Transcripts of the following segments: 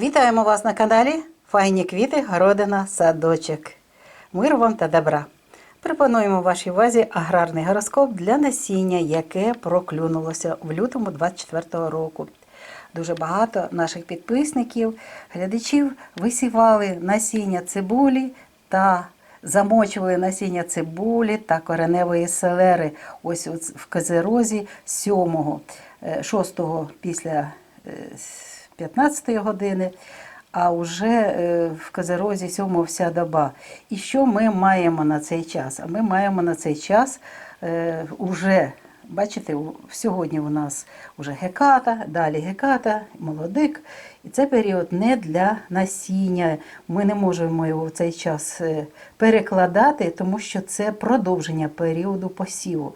Вітаємо вас на каналі Файні квіти, городина, садочок. Миру вам та добра. Пропонуємо вашій увазі аграрний гороскоп для насіння, яке проклюнулося в лютому 24 року. Дуже багато наших підписників, глядачів висівали насіння цибулі та замочували насіння цибулі та кореневої селери. Ось в Козерозі 7, 6 після е, 15 години, а вже е, в Козерозі 7 вся доба. І що ми маємо на цей час? А ми маємо на цей час е, уже, бачите, сьогодні у нас вже геката, далі геката, молодик. І це період не для насіння. Ми не можемо його в цей час е, перекладати, тому що це продовження періоду посіву.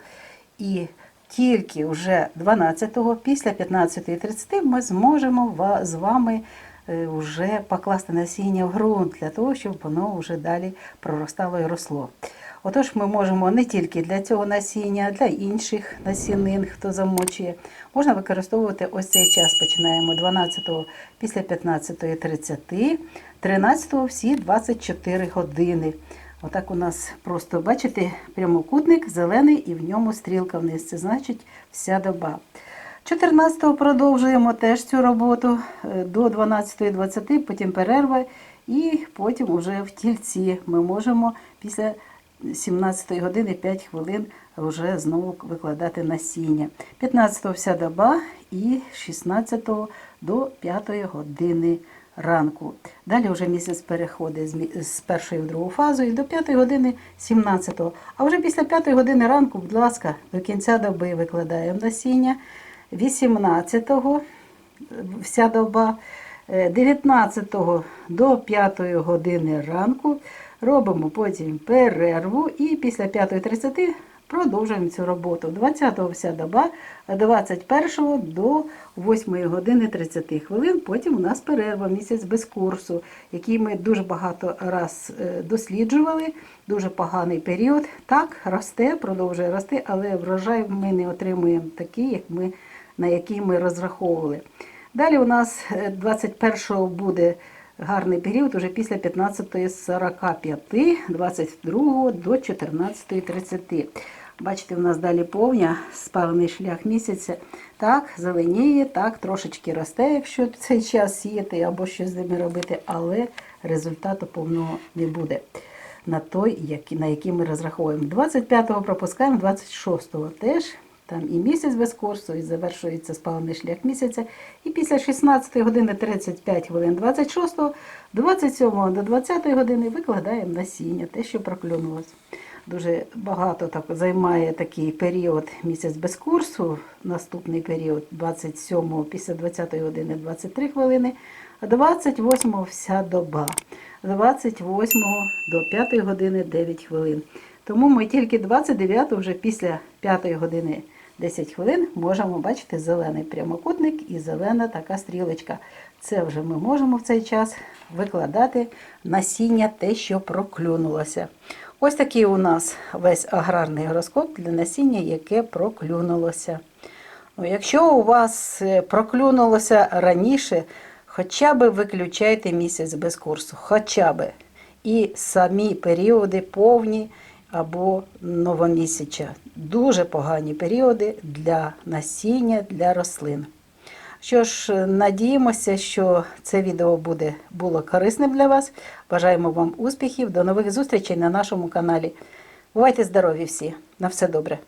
І тільки вже 12-го, після 15.30 ми зможемо з вами е, вже покласти насіння в ґрунт для того, щоб воно вже далі проростало і росло. Отож, ми можемо не тільки для цього насіння, для інших насінин, хто замочує, можна використовувати ось цей час. Починаємо 12-го після 15.30, 13-го всі 24 години. Отак у нас просто, бачите, прямокутник зелений і в ньому стрілка вниз. Це значить вся доба. 14-го продовжуємо теж цю роботу е, до 12.20, потім перерва, і потім уже в тільці ми можемо після 17 години 5 хвилин вже знову викладати насіння. 15-го вся доба і 16-го до 5 години ранку. Далі вже місяць переходить з першої в другу фазу і до 5 години 17-го. А вже після 5 години ранку, будь ласка, до кінця доби викладаємо насіння. 18-го вся доба, е, 19 до 5 години ранку робимо потім перерву і після 5.30 продовжуємо цю роботу. 20-го вся доба, 21-го до 8 години 30 хвилин. Потім у нас перерва, місяць без курсу, який ми дуже багато раз е, досліджували. Дуже поганий період. Так, росте, продовжує рости, але врожай ми не отримуємо такий, як ми, на який ми розраховували. Далі у нас е, 21-го буде гарний період уже після 15.45, 22 до 14.30. Бачите, у нас далі повня, спалений шлях місяця. Так, зеленіє, так, трошечки росте, якщо цей час сіяти або щось з ними робити, але результату повного не буде на той, на який ми розраховуємо. 25-го пропускаємо, 26-го теж. Там і місяць без курсу, і завершується спалений шлях місяця. І після 16 години 35 хвилин 26, 27 до 20 години викладаємо насіння, те, що проклюнулося. Дуже багато так займає такий період місяць без курсу. Наступний період 27 після 20 години 23 хвилини, а 28 вся доба. 28 до 5 години 9 хвилин. Тому ми тільки 29 вже після 5 години 10 хвилин можемо бачити зелений прямокутник і зелена така стрілочка. Це вже ми можемо в цей час викладати насіння, те, що проклюнулося. Ось такий у нас весь аграрний гороскоп для насіння, яке проклюнулося. Ну, якщо у вас е, проклюнулося раніше, хоча б виключайте місяць без курсу, хоча б. І самі періоди повні або новомісяча. Дуже погані періоди для насіння, для рослин. Що ж, надіємося, що це відео буде було корисним для вас. Бажаємо вам успіхів. До нових зустрічей на нашому каналі. Бувайте здорові всі! На все добре!